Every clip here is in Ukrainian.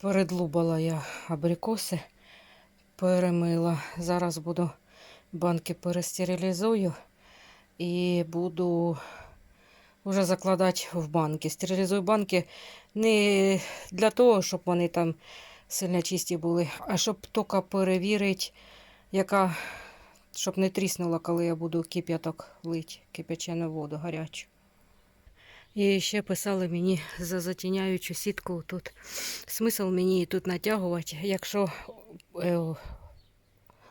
Передлубала я абрикоси, перемила. Зараз буду банки перестерилізую і буду вже закладати в банки. Стерилізую банки не для того, щоб вони там сильно чисті були, а щоб тільки перевірити, яка, щоб не тріснула, коли я буду кип'яток лить, кип'ячену воду гарячу. І ще писали мені за затіняючу сітку тут. Смисл мені її тут натягувати, якщо е,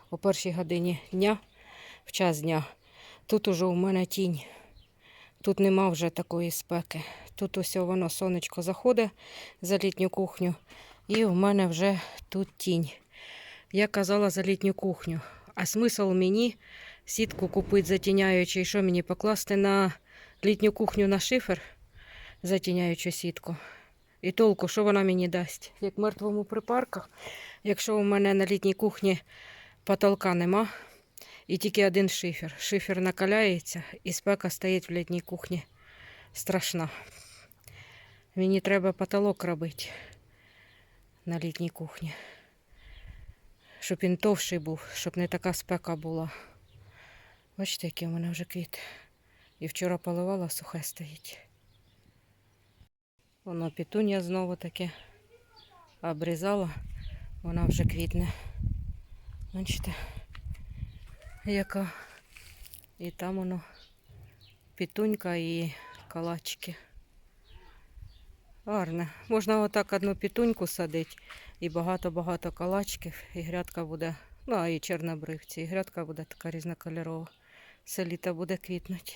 о першій годині дня, в час дня, тут уже у мене тінь. Тут нема вже такої спеки. Тут усе воно сонечко заходить за літню кухню, і в мене вже тут тінь. Я казала за літню кухню. А смисл мені сітку купити затіняючи, і що мені покласти на літню кухню на шифер, затіняючу сітку. І толку, що вона мені дасть? Як мертвому припарках, якщо у мене на літній кухні потолка нема, і тільки один шифер. Шифер накаляється, і спека стоїть в літній кухні. Страшна. Мені треба потолок робити на літній кухні. Щоб він товший був, щоб не така спека була. Бачите, які у мене вже квіти. І вчора поливала, сухе стоїть. Воно пітуння знову таке обрізала, вона вже квітне. Бачите, яка. І там воно пітунька і калачки. Гарне. Можна отак одну пітуньку садити і багато-багато калачків, і грядка буде, ну а і чорнобривці, і грядка буде така різнокольорова. Все літо буде квітнути.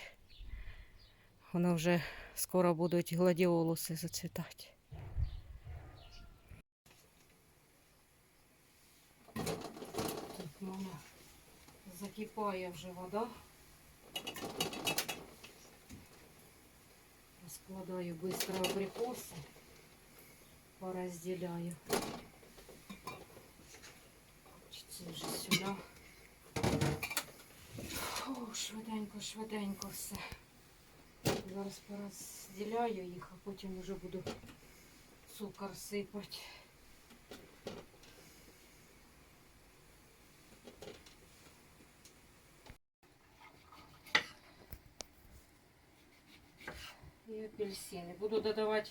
Воно вже скоро будуть гладіолуси зацвітати. Так, мама, закипає вже вода. Складаю быстро абрикосы, поразделяю. Хочеться вже сюди. Швиденько, швиденько все. Зараз порозділяю їх, а потім вже буду цукор сипати. І апельсини. Буду додавати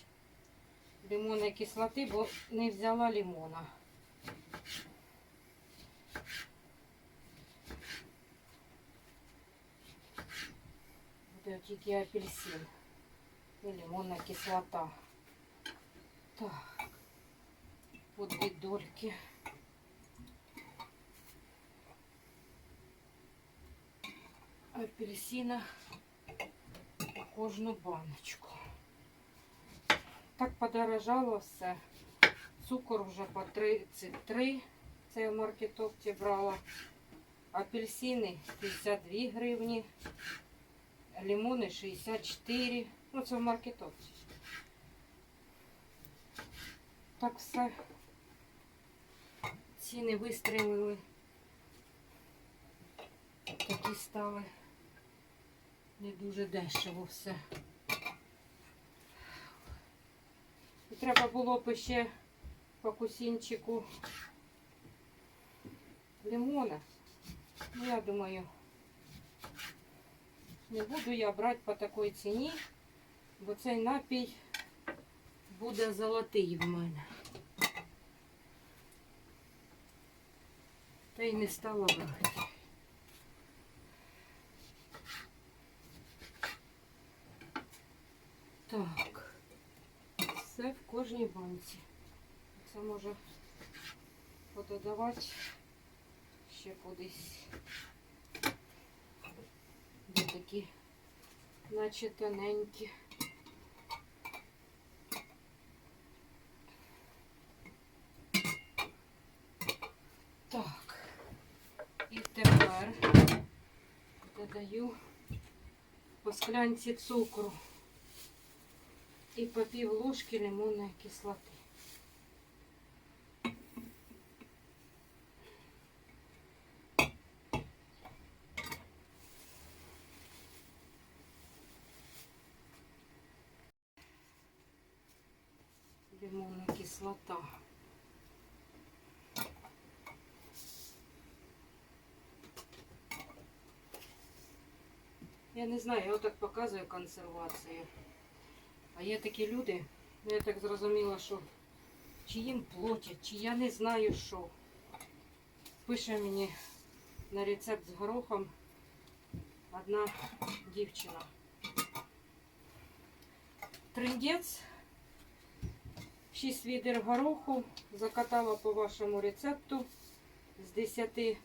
лимонної кислоти, бо не взяла лимона. Буде тільки апельсин і лимонна кислота. Так, по дві дольки. Апельсина кожну баночку. Так подорожало все. Цукор вже по 33. Це я в маркетопті брала. Апельсини 52 гривні. Лимони 64. Ну, це в маркетопті. Так все. Ціни вистрілили. Такі стали. Не дуже дешево все. І треба було б ще по кусінчику лимона. Ну, я думаю, не буду я брати по такій ціні, бо цей напій буде золотий в мене. Та й не стала брати. Так, все в кожній банці. Це може пододавати ще кудись. Такі, наче тоненькі. Так, і тепер додаю по склянці цукру і по пів ложки лимонної кислоти. красота. Я не знаю, я отак показую консервацію. А є такі люди, ну я так зрозуміла, що чи їм платять, чи я не знаю що. Пише мені на рецепт з горохом одна дівчина. Триндець 6 відер гороху, закатала по вашому рецепту з 10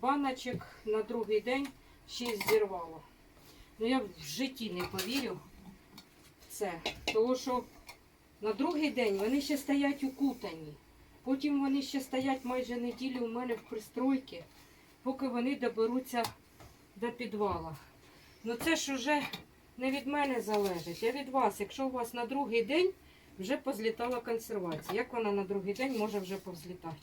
баночок на другий день 6 зірвала. Ну я в житті не повірю в це, тому що на другий день вони ще стоять укутані. Потім вони ще стоять майже неділю у мене в пристройці, поки вони доберуться до підвала. Ну це ж уже не від мене залежить, а від вас. Якщо у вас на другий день вже позлітала консервація, як вона на другий день може вже повзлітати?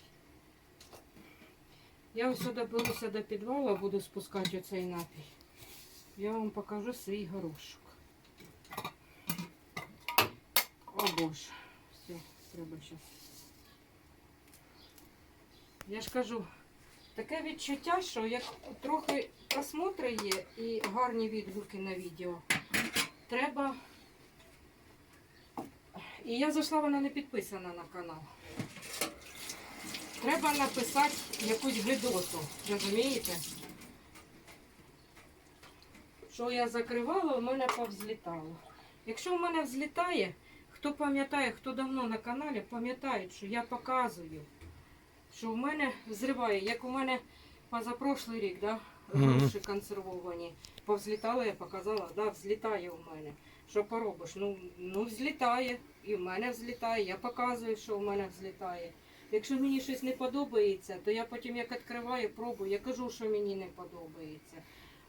Я ось доберуся до підвалу, буду спускати оцей напій. Я вам покажу свій горошок. О боже, все, треба зараз. Я ж кажу, таке відчуття, що як трохи просмотри є і гарні відгуки на відео, треба. І я зайшла, вона не підписана на канал. Треба написати якусь гидоту, розумієте? Що я закривала, у мене повзлітало. Якщо у мене взлітає, хто пам'ятає, хто давно на каналі, пам'ятає, що я показую, що в мене взриває, як у мене позапрошлий рік, да, гроші консервовані, повзлітало, я показала, да, взлітає у мене. Що поробиш? Ну, ну взлітає, і в мене взлітає, я показую, що в мене взлітає. Якщо мені щось не подобається, то я потім як відкриваю, пробую, я кажу, що мені не подобається.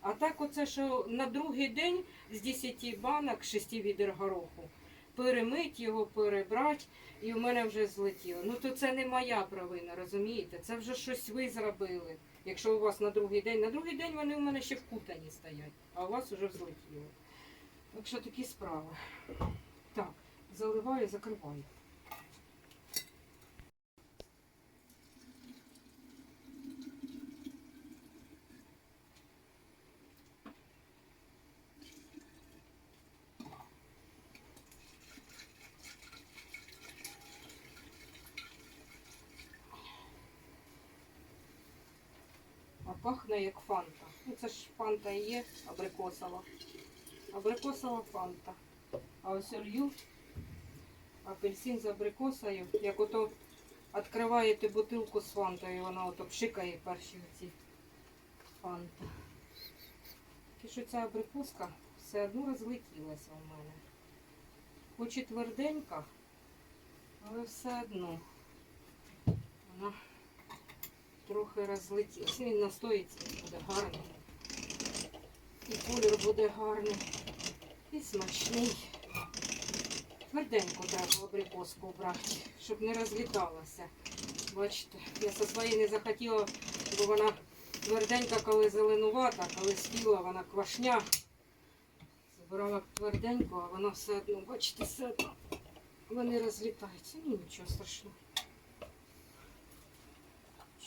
А так оце, що на другий день з 10 банок, 6 відер гороху, перемить його, перебрати, і в мене вже злетіло. Ну то це не моя провина, розумієте? Це вже щось ви зробили. Якщо у вас на другий день, на другий день вони у мене ще вкутані стоять, а у вас вже взлетіло. Так що такі справи. Так, заливаю, закриваю. А пахне як фанта. Ну це ж фанта є абрикосова. Абрикосова фанта. А ось олью апельсин з абрикосою. Як ото відкриваєте бутилку з фантою, вона ото пшикає перші ці фанта. Тільки що ця абрикоска все одно розлетілася у мене. Хоч і тверденька, але все одно вона трохи розлетілася. Він настоїться буде гарний. І колір буде гарний. І смачний. Тверденько треба абрикоску брати, щоб не розліталася. Бачите, я со своєї не захотіла, бо вона тверденька, коли зеленувата, коли спіла, вона квашня. Забирала тверденьку, а вона все одно, бачите, все одно. Вони розлітаються. Ну нічого страшного.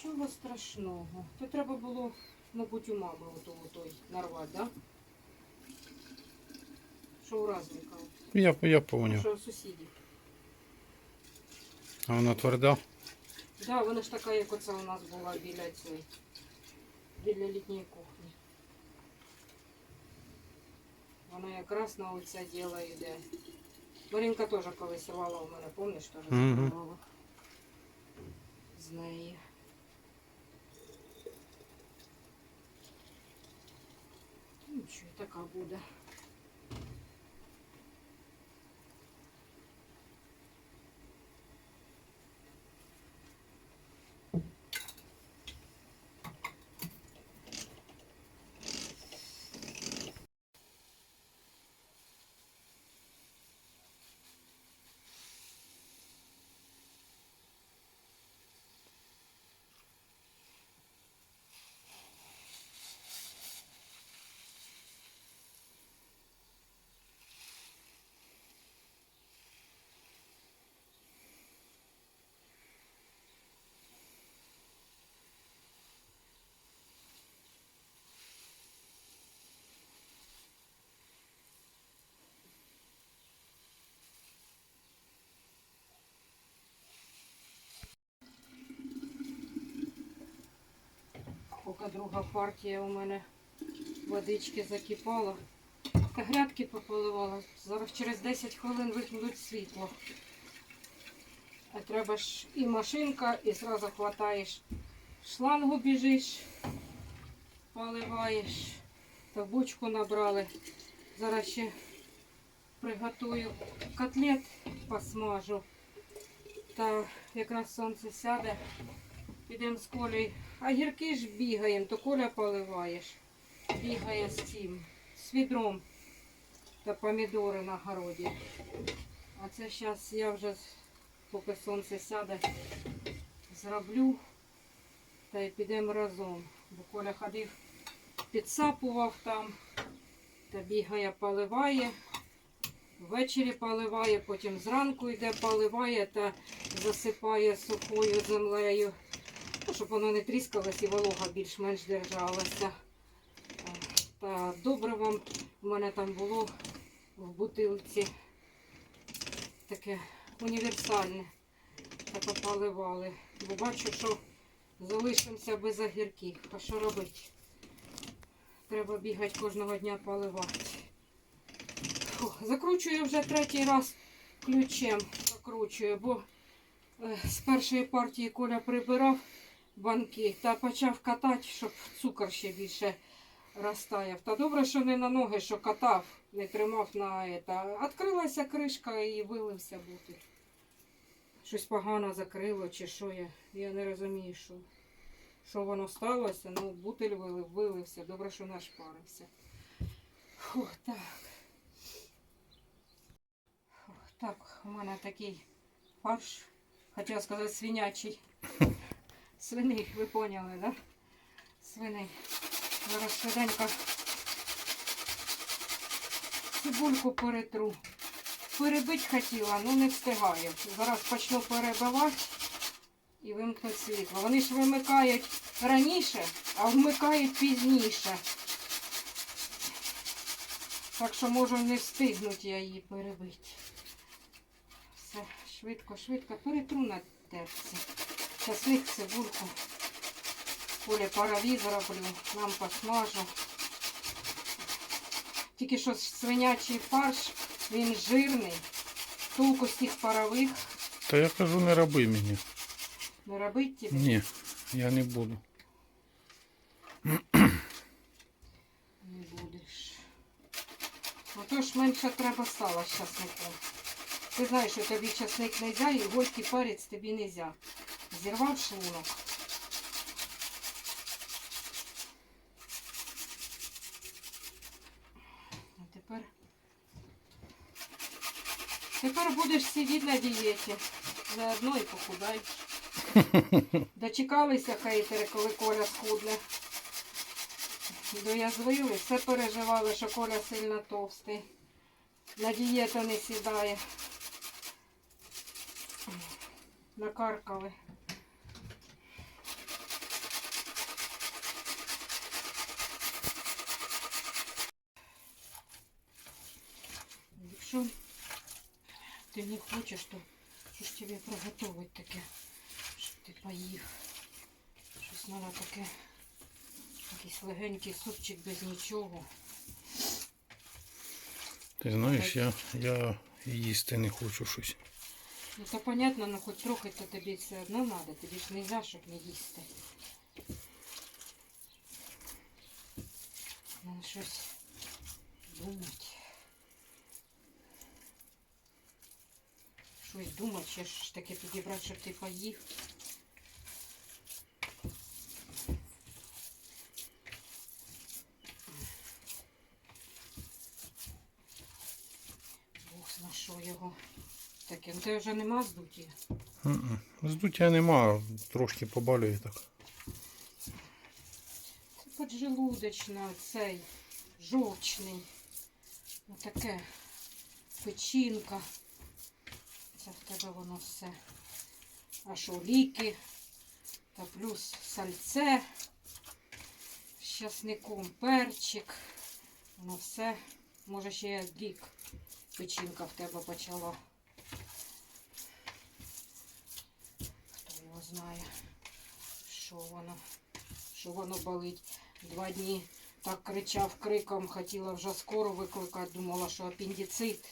Чого страшного? То треба було, мабуть, у мами той нарвати, да? Що у Разника, Я, я поняв. що у сусідів. А вона тверда? Да, вона ж така, як оце у нас була біля цієї, біля літньої кухні. Вона якраз на оце діло йде. Марінка теж колись рвала у мене, пам'ятаєш, теж Мгм. закривала з неї. Нічого, і така буде. Друга партія у мене водички закипала. Та грядки пополивала. Зараз через 10 хвилин вимкнуть світло. А треба ж і машинка, і зразу хватаєш шлангу біжиш, поливаєш. Та бочку набрали. Зараз ще приготую котлет, посмажу. Та якраз сонце сяде. Підемо з Колею. А гірки ж бігаємо, то Коля поливаєш. Бігає з цим, з відром та помідори на городі. А це зараз я вже, поки сонце сяде, зроблю та й підемо разом. Бо Коля ходив, підсапував там, та бігає, поливає. Ввечері поливає, потім зранку йде, поливає та засипає сухою землею, щоб воно не тріскалось і волога більш-менш держалася. Та добре вам у мене там було в бутилці таке універсальне. Так поливали. Бо бачу, що залишимося без огірків. А що робити? Треба бігати кожного дня поливати. Фух, закручую вже третій раз ключем. Закручую, бо е, з першої партії Коля прибирав банки та почав катати, щоб цукор ще більше розтаяв. Та добре, що не на ноги, що катав, не тримав на це. Відкрилася кришка і вилився бутиль. Щось погано закрило чи що я. Я не розумію, що, що воно сталося. Ну, бутиль вилив, вилився. Добре, що нашпарився. Фух, так. Фух, так, у мене такий фарш. Хотіла сказати свинячий. Свиний, ви поняли, да? Свиний. Зараз швиденько цибульку перетру. Перебить хотіла, але не встигаю. Зараз почну перебивати і вимкнуть світло. Вони ж вимикають раніше, а вмикають пізніше. Так що можу не встигнути я її перебити. Все, швидко, швидко перетру на терці. Часник, цибульку. Поле парові зроблю, нам посмажу. Тільки що свинячий фарш, він жирний. Толку з тих парових Та я кажу, не роби мені. не робить тобі. Ні, я не буду. Не будеш. Отож менше треба стало з часником. Ти знаєш, що тобі часник не можна і горький перець тобі не можна. Зірвав шлунок. А тепер. Тепер будеш сидіти на дієті. Заодно і похудаєш. Дочекалися хейтери, коли Коля схудне. Доязвили, все переживали, що Коля сильно товстий. На дієту не сідає. Накаркали. Якщо ти не хочеш, то що ж тобі приготувати таке, щоб ти поїв. Щось треба таке. Якийсь легенький супчик без нічого. Ти знаєш, я, я їсти не хочу щось. Ну то понятно, ну хоч трохи то тобі все одно треба, тобі ж не можна, щоб не їсти. Треба щось думати. Щось думати, ще ж таке підібрати, щоб ти поїв. Бог зна що його. Таке, ну ти вже нема здуті. М-м. Здуття нема, трошки побалює так. Це поджелудочна, цей жовчний. Отаке печінка. Це в тебе воно все. Аж ліки. Та плюс сальце. З часником перчик. Воно все. Може ще рік печінка в тебе почала. Хто його знає, що воно, що воно болить. Два дні так кричав криком, хотіла вже скоро викликати, думала, що апендицит.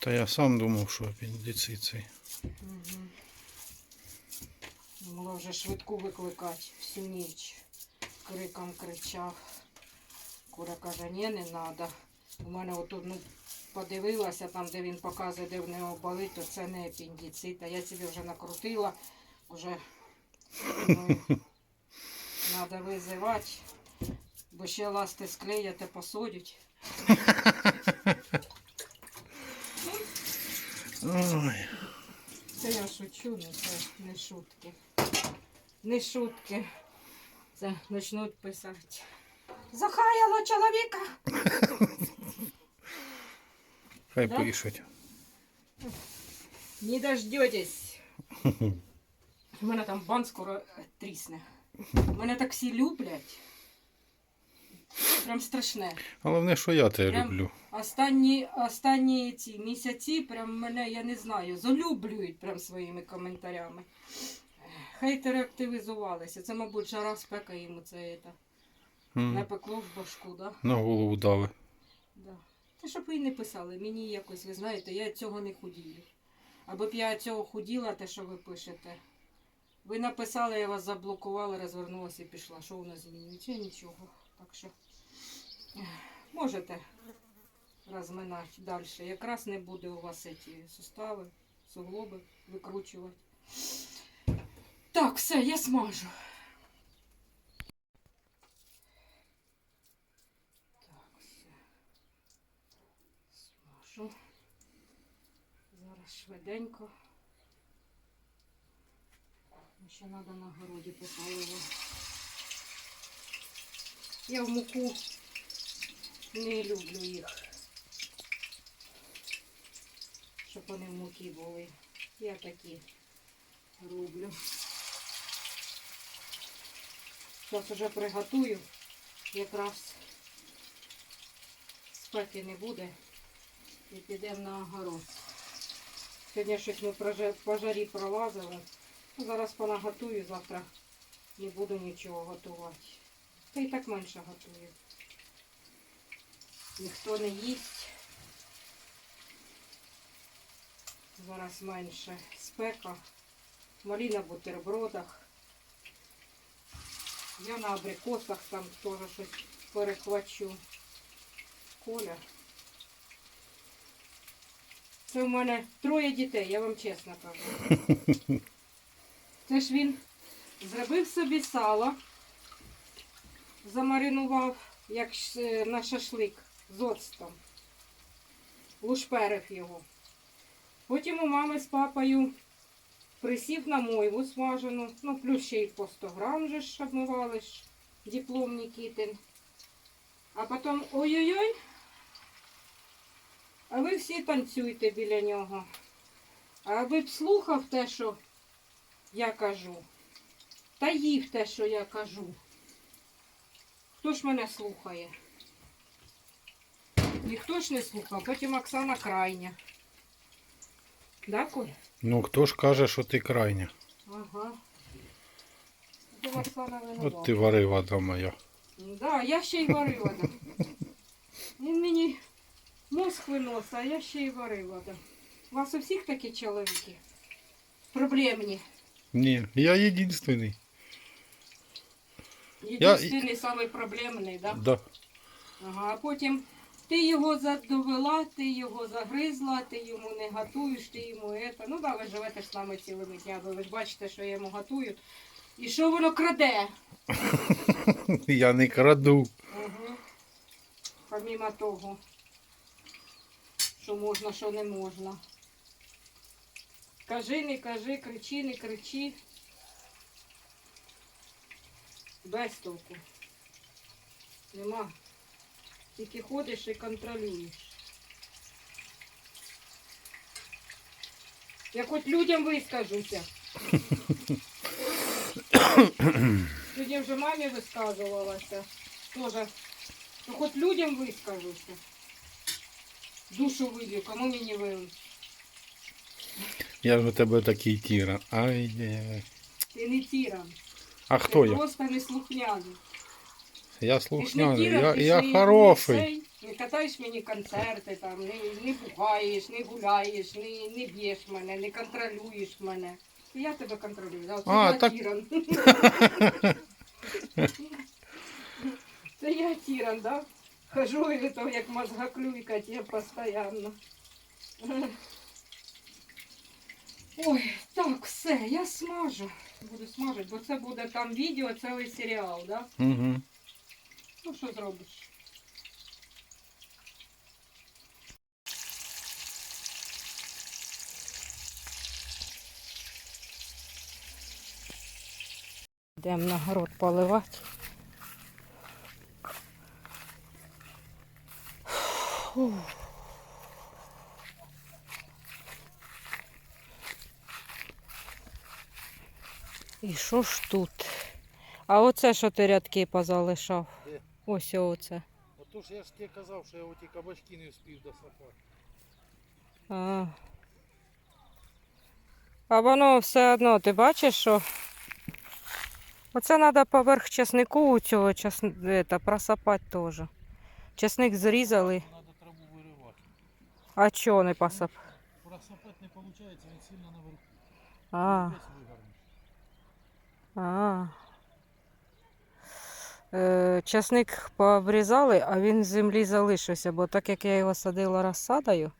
Та я сам думав, що апендицит цей. Угу. Думала вже швидку викликати всю ніч. Криком кричав. Кура каже, ні, не треба. У мене отут, ну, подивилася там, де він показує, де в нього болить, то це не апендицит. А я собі вже накрутила, вже треба визивати, бо ще ласти склеять та посадять. Ой. Це я шучу, ну це не шутки. Не шутки. Це почнуть писати. Захаяло чоловіка. Хай Да? пишуть. Не дождетесь. У мене там бан скоро трісне. Мене так всі люблять. Прям страшне. Головне, що я тебе Прям- люблю. Останні, останні ці місяці прям мене, я не знаю, залюблюють прям своїми коментарями. Хейтери активізувалися. Це, мабуть, жара спека йому це, це М, напекло в башку, да? На голову дали. Да. Та щоб ви не писали, мені якось, ви знаєте, я цього не худію. Аби б я цього худіла, те, що ви пишете. Ви написали, я вас заблокувала, розвернулася і пішла. Що у нас змінюється? Нічого. Так що можете розминати далі. Якраз не буде у вас ці сустави, суглоби викручувати. Так, все, я смажу. Так, все. Смажу. Зараз швиденько. Ще треба на городі попаливо. Я в муку не люблю їх. Щоб вони в муки були. Я такі роблю. Зараз вже приготую. Якраз спеки не буде. І підемо на огород. Сьогодні щось ми проже- по жарі пролазили. Ну, Зараз понаготую, завтра не буду нічого готувати. Та й так менше готую. Ніхто не їсть. Зараз менше спека. Малі на бутербродах. Я на абрикосах там теж щось перехвачу. Коля. Це в мене троє дітей, я вам чесно кажу. Це ж він зробив собі сало, замаринував, як е, на шашлик з оцтом. Лушперив його. Потім у мами з папою присів на мойву смажену, ну плюс ще й по 100 грам же ж обмивали ж диплом Нікітин. А потім ой-ой-ой, а ви всі танцюйте біля нього. А аби б слухав те, що я кажу, та їв те, що я кажу. Хто ж мене слухає? Ніхто ж не слухав, потім Оксана крайня. Да, Коль? Ну, хто ж каже, що ти крайня? Ага. Потім Оксана винувата. От ти варива да моя. Да, я ще й варила. Да. Він мені мозг виносить, а я ще й варила. Да. У вас у всіх такі чоловіки? Проблемні. Ні, я єдинственний. Єдиний самий проблемний, да? Да. Ага, а потім ти його задовела, ти його загризла, ти йому не готуєш, ти йому это. Ну да, ви живете з нами цілими днями, ви ж бачите, що я йому готую. І що воно краде? Я не краду. Угу. Помімо того, що можна, що не можна. Кажи, не кажи, кричи, не кричи. Без толку. Нема. Тільки ходиш і контролюєш. Я хоч людям вискажуся. Сьогодні вже мамі висказувалася. Тоже. Ну хоч людям вискажуся. Душу вилью, кому мені вилить. Я ж у тебе такий тіран. Ай-яй-яй. Ти не тіран. А Ти хто я? просто неслухняний. Я Ти ж не слухняний, Кіра, я, ти ж я не- хороший. Не, цей, не катаєш мені концерти, там, не, не пугаєш, не гуляєш, не, не б'єш мене, не контролюєш мене. І Я тебе контролюю. Да? Це А, я так- тиран. Це я тиран, да? Хожу і то як мозгоклюйка тебе постійно. Ой, так, все, я смажу. Буду смажити, бо це буде там відео, цілий серіал, да? Угу. Ну, що зробиш? Йдемо на город поливати. І що ж тут? А оце що ти рядки позалишав? Ось оце. Отож я ж тебе казав, що я оті кабачки не встиг досапати. А. а воно все одно, ти бачиш, що оце треба поверх часнику у цього час... это, просапати теж. Часник зрізали, Треба траву виривати. а чого не посап? Просапати не виходить, він сильно наверху. А. часник пообрізали, а він в землі залишився, бо так як я його садила розсадою,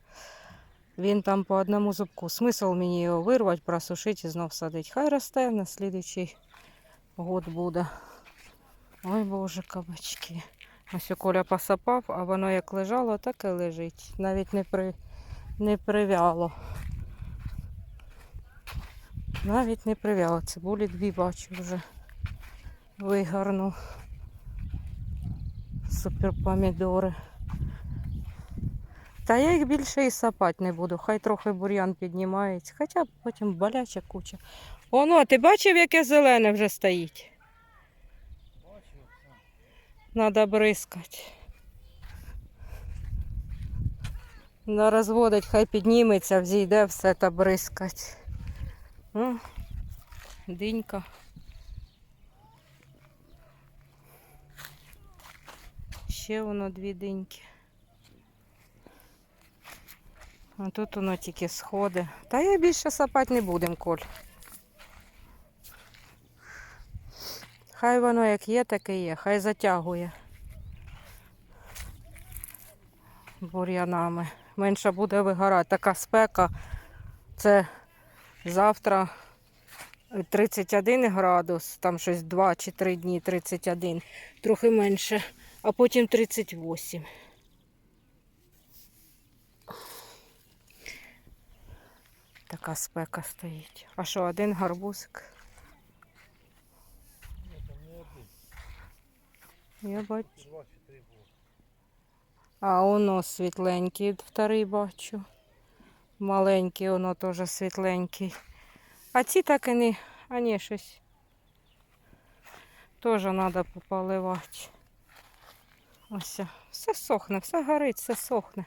він там по одному зубку. Смисл мені його вирвати, просушити і знов садити. Хай росте на слідуючий год буде. Ой боже, кабачки. Ось Коля посапав, а воно як лежало, так і лежить. Навіть не, при... не привяло. Навіть не привяло. Цибулі дві бачу вже. Вигарну. Супер помідори. Та я їх більше і сапати не буду. Хай трохи бур'ян піднімається. Хоча потім боляча куча. Оно, ти бачив, яке зелене вже стоїть? Надо бризкати. На розводить, хай підніметься, взійде все та бризкать. О, динька. Ще воно дві диньки. А тут воно тільки сходи. Та я більше сапати не будем, Коль. Хай воно як є, так і є. Хай затягує бур'янами. Менше буде вигорати. Така спека. Це завтра 31 градус, там щось 2 чи 3 дні 31, трохи менше, а потім 38. Така спека стоїть. А що, один гарбузик? Ні, там не один. Я бачу. А воно світленький, вторий бачу. Маленький, воно теж світленький. А ці так і не, а ні, щось. Теж треба пополивати. Ось, все сохне, все горить, все сохне.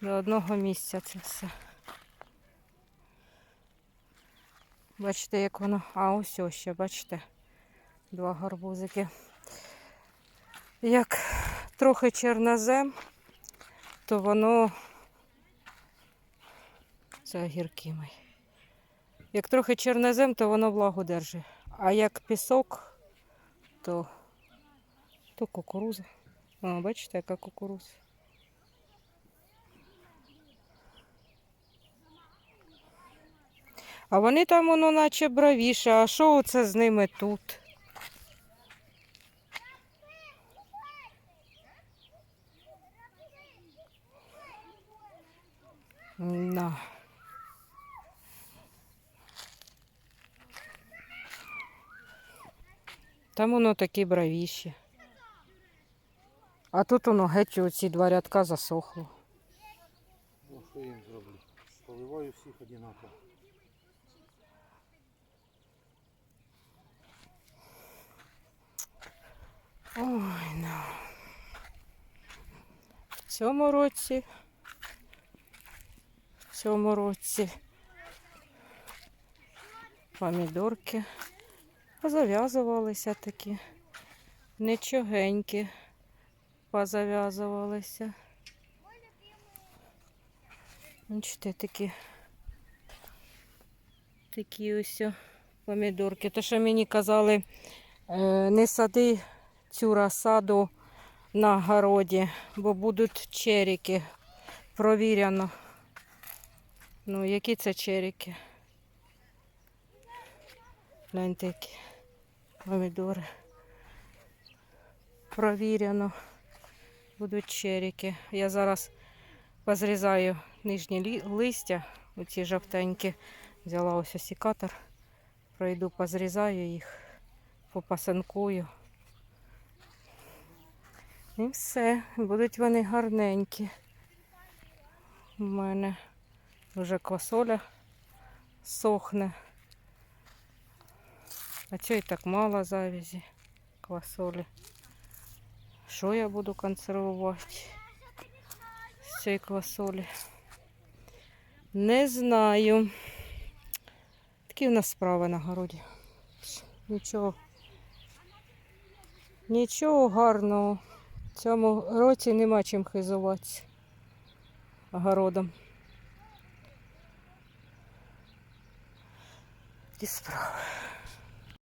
До одного місця це все. Бачите, як воно. А ось ось ще, бачите, два гарбузики. Як трохи чорнозем, то воно це огірки мої. Як трохи чорнозем, то воно влагу держить. А як пісок, то, то кукуруза. О, бачите, яка кукуруза. А вони там воно наче бравіше. А що оце з ними тут? На. Там воно такі бравіші. А тут воно геть оці два рядка засохло. Ну, що я їм зроблю? Поливаю всіх одинаково. Ой, ну. В цьому році. В цьому році. Помідорки зав'язувалися такі. Нічогенькі позав'язувалися. Бачите, такі. Такі ось помідорки. То, що мені казали, е, не сади цю розсаду на городі, бо будуть черіки. Провіряно. Ну, які це черіки? Гляньте, які помідори. Провіряно. Будуть черіки. Я зараз позрізаю нижні листя, оці жовтенькі. Взяла ось осікатор. Пройду, позрізаю їх, попасанкую. І все, будуть вони гарненькі. У мене вже квасоля сохне. А чого і так мало завязі квасолі? Що я буду консервувати з цієї квасолі? Не знаю. Такі в нас справи на городі. Нічого. Нічого гарного. В цьому році нема чим хизуватися огородом. Такі справи.